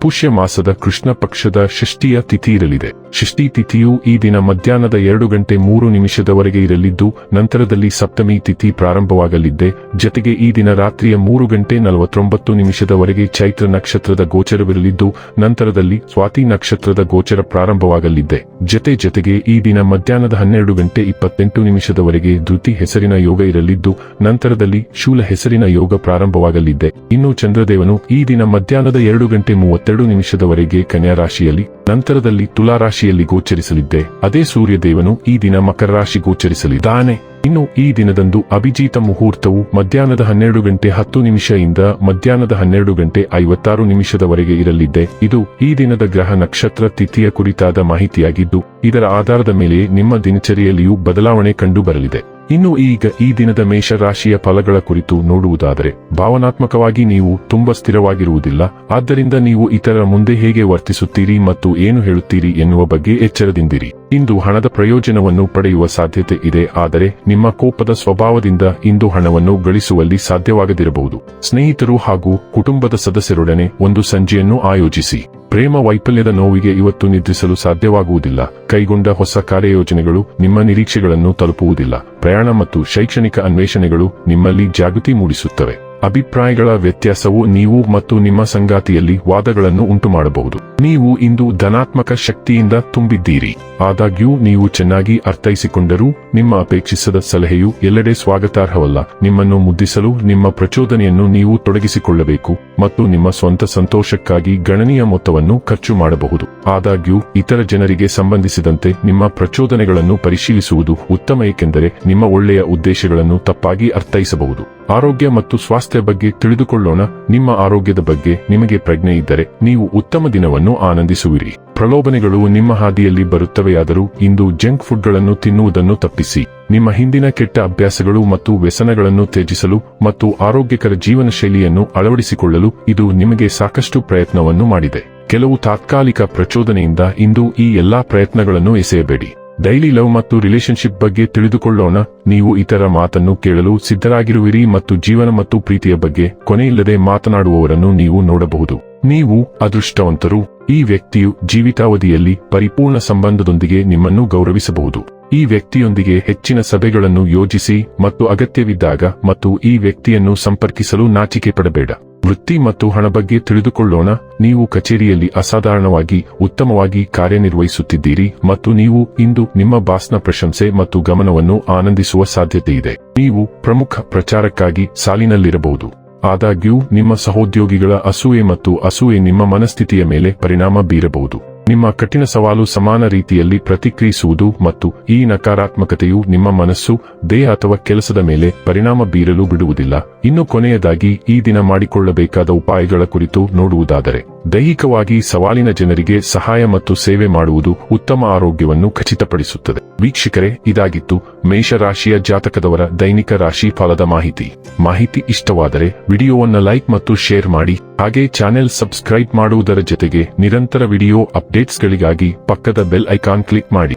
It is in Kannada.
ಪುಷ್ಯ ಮಾಸದ ಕೃಷ್ಣ ಪಕ್ಷದ ಷಷ್ಠಿಯ ತಿಥಿ ಇರಲಿದೆ ಷಷ್ಠಿ ತಿಥಿಯು ಈ ದಿನ ಮಧ್ಯಾಹ್ನದ ಎರಡು ಗಂಟೆ ಮೂರು ನಿಮಿಷದವರೆಗೆ ಇರಲಿದ್ದು, ನಂತರದಲ್ಲಿ ಸಪ್ತಮಿ ತಿಥಿ ಪ್ರಾರಂಭವಾಗಲಿದ್ದೆ. ಜತೆಗೆ ಈ ದಿನ ರಾತ್ರಿಯ ಮೂರು ಗಂಟೆ ನಲವತ್ತೊಂಬತ್ತು ನಿಮಿಷದವರೆಗೆ ಚೈತ್ರ ನಕ್ಷತ್ರದ ಗೋಚರವಿರಲಿದ್ದು, ನಂತರದಲ್ಲಿ ಸ್ವಾತಿ ನಕ್ಷತ್ರದ ಗೋಚರ ಪ್ರಾರಂಭವಾಗಲಿದ್ದೆ. ಜತೆ ಜತೆಗೆ ಈ ದಿನ ಮಧ್ಯಾಹ್ನದ ಹನ್ನೆರಡು ಗಂಟೆ ಇಪ್ಪತ್ತೆಂಟು ನಿಮಿಷದವರೆಗೆ ಧೃತಿ ಹೆಸರಿನ ಯೋಗ ಇರಲಿದ್ದು, ನಂತರದಲ್ಲಿ ಶೂಲ ಹೆಸರಿನ ಯೋಗ ಪ್ರಾರಂಭವಾಗಲಿದ್ದೆ. ಇನ್ನು ಚಂದ್ರದೇವನು ಈ ದಿನ ಮಧ್ಯಾಹ್ನದ ಎರಡು ಗಂಟೆ ಮೂವತ್ತೆರಡು ನಿಮಿಷದವರೆಗೆ ಕನ್ಯಾ ರಾಶಿಯಲ್ಲಿ ನಂತರದಲ್ಲಿ ತುಲಾ ರಾಶಿಯಲ್ಲಿ ಗೋಚರಿಸಲಿದ್ದೆ. ಅದೇ ಸೂರ್ಯದೇವನು ಈ ದಿನ ಮಕರ ರಾಶಿ ಗೋಚರಿಸಲಿದ್ದಾನೆ. ಇನ್ನು ಈ ದಿನದಂದು ಅಭಿಜಿತ ಮುಹೂರ್ತವು ಮಧ್ಯಾಹ್ನದ ಹನ್ನೆರಡು ಗಂಟೆ ಹತ್ತು ನಿಮಿಷದಿಂದ ಮಧ್ಯಾಹ್ನದ ಹನ್ನೆರಡು ಗಂಟೆ ಐವತ್ತಾರು ನಿಮಿಷದವರೆಗೆ ಇರಲಿದ್ದೆ. ಇದು ಈ ದಿನದ ಗ್ರಹ ನಕ್ಷತ್ರ ತಿಥಿಯ ಕುರಿತಾದ ಮಾಹಿತಿಯಾಗಿದ್ದು, ಇದರ ಆಧಾರದ ಮೇಲೆ ನಿಮ್ಮ ದಿನಚರಿಯಲ್ಲಿಯೂ ಬದಲಾವಣೆ ಕಂಡುಬರಲಿದೆ. ಇನ್ನು ಈಗ ಈ ದಿನದ ಮೇಷರಾಶಿಯ ಫಲಗಳ ಕುರಿತು ನೋಡುವುದಾದರೆ, ಭಾವನಾತ್ಮಕವಾಗಿ ನೀವು ತುಂಬಾ ಸ್ಥಿರವಾಗಿರುವುದಿಲ್ಲ. ಆದ್ದರಿಂದ ನೀವು ಇತರರ ಮುಂದೆ ಹೇಗೆ ವರ್ತಿಸುತ್ತೀರಿ ಮತ್ತು ಏನು ಹೇಳುತ್ತೀರಿ ಎನ್ನುವ ಬಗ್ಗೆ ಎಚ್ಚರದಿಂದಿರಿ. ಇಂದು ಹಣದ ಪ್ರಯೋಜನವನ್ನು ಪಡೆಯುವ ಸಾಧ್ಯತೆ ಇದೆ, ಆದರೆ ನಿಮ್ಮ ಕೋಪದ ಸ್ವಭಾವದಿಂದ ಇಂದು ಹಣವನ್ನು ಗಳಿಸುವಲ್ಲಿ ಸಾಧ್ಯವಾಗದಿರಬಹುದು. ಸ್ನೇಹಿತರು ಹಾಗೂ ಕುಟುಂಬದ ಸದಸ್ಯರೊಡನೆ ಒಂದು ಸಂಜೆಯನ್ನು ಆಯೋಜಿಸಿ. ಪ್ರೇಮ ವೈಫಲ್ಯದ ನೋವಿಗೆ ಇವತ್ತು ನಿದ್ರಿಸಲು ಸಾಧ್ಯವಾಗುವುದಿಲ್ಲ. ಕೈಗೊಂಡ ಹೊಸ ಕಾರ್ಯಯೋಜನೆಗಳು ನಿಮ್ಮ ನಿರೀಕ್ಷೆಗಳನ್ನು ತಲುಪುವುದಿಲ್ಲ. ಪ್ರಯಾಣ ಮತ್ತು ಶೈಕ್ಷಣಿಕ ಅನ್ವೇಷಣೆಗಳು ನಿಮ್ಮಲ್ಲಿ ಜಾಗೃತಿ ಮೂಡಿಸುತ್ತವೆ. ಅಭಿಪ್ರಾಯಗಳ ವ್ಯತ್ಯಾಸವು ನೀವು ಮತ್ತು ನಿಮ್ಮ ಸಂಗಾತಿಯಲ್ಲಿ ವಾದಗಳನ್ನು ಉಂಟುಮಾಡಬಹುದು. ನೀವು ಇಂದು ಧನಾತ್ಮಕ ಶಕ್ತಿಯಿಂದ ತುಂಬಿದ್ದೀರಿ. ಆದಾಗ್ಯೂ ನೀವು ಚೆನ್ನಾಗಿ ಅರ್ಥೈಸಿಕೊಂಡರೂ ನಿಮ್ಮ ಅಪೇಕ್ಷಿಸದ ಸಲಹೆಯು ಎಲ್ಲೆಡೆ ಸ್ವಾಗತಾರ್ಹವಲ್ಲ. ನಿಮ್ಮನ್ನು ಮುದ್ದಿಸಲು ನಿಮ್ಮ ಪ್ರಚೋದನೆಯನ್ನು ನೀವು ತೊಡಗಿಸಿಕೊಳ್ಳಬೇಕು ಮತ್ತು ನಿಮ್ಮ ಸ್ವಂತ ಸಂತೋಷಕ್ಕಾಗಿ ಗಣನೀಯ ಮೊತ್ತವನ್ನು ಖರ್ಚು ಮಾಡಬಹುದು. ಆದಾಗ್ಯೂ ಇತರ ಜನರಿಗೆ ಸಂಬಂಧಿಸಿದಂತೆ ನಿಮ್ಮ ಪ್ರಚೋದನೆಗಳನ್ನು ಪರಿಶೀಲಿಸುವುದು ಉತ್ತಮ ಏಕೆಂದರೆ ನಿಮ್ಮ ಒಳ್ಳೆಯ ಉದ್ದೇಶಗಳನ್ನು ತಪ್ಪಾಗಿ ಅರ್ಥೈಸಬಹುದು. ಆರೋಗ್ಯ ಮತ್ತು ಸ್ವಾಸ್ಥ್ಯ ಬಗ್ಗೆ ತಿಳಿದುಕೊಳ್ಳೋಣ. ನಿಮ್ಮ ಆರೋಗ್ಯದ ಬಗ್ಗೆ ನಿಮಗೆ ಪ್ರಜ್ಞೆ ಇದ್ದರೆ ನೀವು ಉತ್ತಮ ದಿನವನ್ನು ಆನಂದಿಸುವಿರಿ. ಪ್ರಲೋಭನೆಗಳು ನಿಮ್ಮ ಹಾದಿಯಲ್ಲಿ ಬರುತ್ತವೆಯಾದರೂ ಇಂದು ಜಂಕ್ ಫುಡ್ಗಳನ್ನು ತಿನ್ನುವುದನ್ನು ತಪ್ಪಿಸಿ. ನಿಮ್ಮ ಹಿಂದಿನ ಕೆಟ್ಟ ಅಭ್ಯಾಸಗಳು ಮತ್ತು ವ್ಯಸನಗಳನ್ನು ತ್ಯಜಿಸಲು ಮತ್ತು ಆರೋಗ್ಯಕರ ಜೀವನ ಶೈಲಿಯನ್ನು ಅಳವಡಿಸಿಕೊಳ್ಳಲು ಇದು ನಿಮಗೆ ಸಾಕಷ್ಟು ಪ್ರಯತ್ನವನ್ನು ಮಾಡಿದೆ. ಕೆಲವು ತಾತ್ಕಾಲಿಕ ಪ್ರಚೋದನೆಯಿಂದ ಇಂದು ಈ ಎಲ್ಲಾ ಪ್ರಯತ್ನಗಳನ್ನು ಎಸೆಯಬೇಡಿ. ಡೈಲಿ ಲವ್ ಮತ್ತು ರಿಲೇಶನ್ಶಿಪ್ ಬಗ್ಗೆ ತಿಳಿದುಕೊಳ್ಳೋಣ. ನೀವು ಇತರ ಮಾತನ್ನು ಕೇಳಲು ಸಿದ್ಧರಾಗಿರುವಿರಿ ಮತ್ತು ಜೀವನ ಮತ್ತು ಪ್ರೀತಿಯ ಬಗ್ಗೆ ಕೊನೆಯಿಲ್ಲದೆ ಮಾತನಾಡುವವರನ್ನು ನೀವು ನೋಡಬಹುದು. ನೀವು ಅದೃಷ್ಟವಂತರು. ಈ ವ್ಯಕ್ತಿಯು ಜೀವಿತಾವಧಿಯಲ್ಲಿ ಪರಿಪೂರ್ಣ ಸಂಬಂಧದೊಂದಿಗೆ ನಿಮ್ಮನ್ನು ಗೌರವಿಸಬಹುದು. ಈ ವ್ಯಕ್ತಿಯೊಂದಿಗೆ ಹೆಚ್ಚಿನ ಸಭೆಗಳನ್ನು ಯೋಜಿಸಿ ಮತ್ತು ಅಗತ್ಯವಿದ್ದಾಗ ಮತ್ತು ಈ ವ್ಯಕ್ತಿಯನ್ನು ಸಂಪರ್ಕಿಸಲು ನಾಚಿಕೆ ಪಡಬೇಡ. ವೃತ್ತಿ ಮತ್ತು ಹಣ ಬಗ್ಗೆ ತಿಳಿದುಕೊಳ್ಳೋಣ. ನೀವು ಕಚೇರಿಯಲ್ಲಿ ಅಸಾಧಾರಣವಾಗಿ, ಉತ್ತಮವಾಗಿ ಕಾರ್ಯನಿರ್ವಹಿಸುತ್ತಿದ್ದೀರಿ ಮತ್ತು ನೀವು ಇಂದು ನಿಮ್ಮ ಬಾಸ್ನ ಪ್ರಶಂಸೆ ಮತ್ತು ಗಮನವನ್ನು ಆನಂದಿಸುವ ಸಾಧ್ಯತೆಯಿದೆ. ನೀವು ಪ್ರಮುಖ ಪ್ರಚಾರಕ್ಕಾಗಿ ಸಾಲಿನಲ್ಲಿರಬಹುದು. ಆದಾಗ್ಯೂ, ನಿಮ್ಮ ಸಹೋದ್ಯೋಗಿಗಳ ಅಸೂಯೆ ಮತ್ತು ಅಸೂಯೆ ನಿಮ್ಮ ಮನಸ್ಥಿತಿಯ ಮೇಲೆ ಪರಿಣಾಮ ಬೀರಬಹುದು. ನಿಮ್ಮ ಕಠಿಣ ಸವಾಲು ಸಮಾನ ರೀತಿಯಲ್ಲಿ ಪ್ರತಿಕ್ರಿಯಿಸುವುದು ಮತ್ತು ಈ ನಕಾರಾತ್ಮಕತೆಯು ನಿಮ್ಮ ಮನಸ್ಸು, ದೇಹ ಅಥವಾ ಕೆಲಸದ ಮೇಲೆ ಪರಿಣಾಮ ಬೀರಲು ಬಿಡುವುದಿಲ್ಲ. ಇನ್ನು ಕೊನೆಯದಾಗಿ ಈ ದಿನ ಮಾಡಿಕೊಳ್ಳಬೇಕಾದ ಉಪಾಯಗಳ ಕುರಿತು ನೋಡುವುದಾದರೆ. ದೈಹಿಕವಾಗಿ ಸವಾಲಿನ ಜನರಿಗೆ ಸಹಾಯ ಮತ್ತು ಸೇವೆ ಮಾಡುವುದು ಉತ್ತಮ ಆರೋಗ್ಯವನ್ನು ಖಚಿತಪಡಿಸುತ್ತದೆ. ವೀಕ್ಷಕರೇ, ಇದಾಗಿತ್ತು ಮೇಷರಾಶಿಯ ಜಾತಕದವರ ದೈನಿಕ ರಾಶಿ ಫಲದ ಮಾಹಿತಿ. ಮಾಹಿತಿ ಇಷ್ಟವಾದರೆ ವಿಡಿಯೋವನ್ನು ಲೈಕ್ ಮತ್ತು ಶೇರ್ ಮಾಡಿ, ಹಾಗೆ ಚಾನೆಲ್ ಸಬ್ಸ್ಕ್ರೈಬ್ ಮಾಡುವುದರ ಜೊತೆಗೆ ನಿರಂತರ ವಿಡಿಯೋ ಅಪ್ಡೇಟ್ಸ್ಗಳಿಗಾಗಿ ಪಕ್ಕದ ಬೆಲ್ ಐಕಾನ್ ಕ್ಲಿಕ್ ಮಾಡಿ.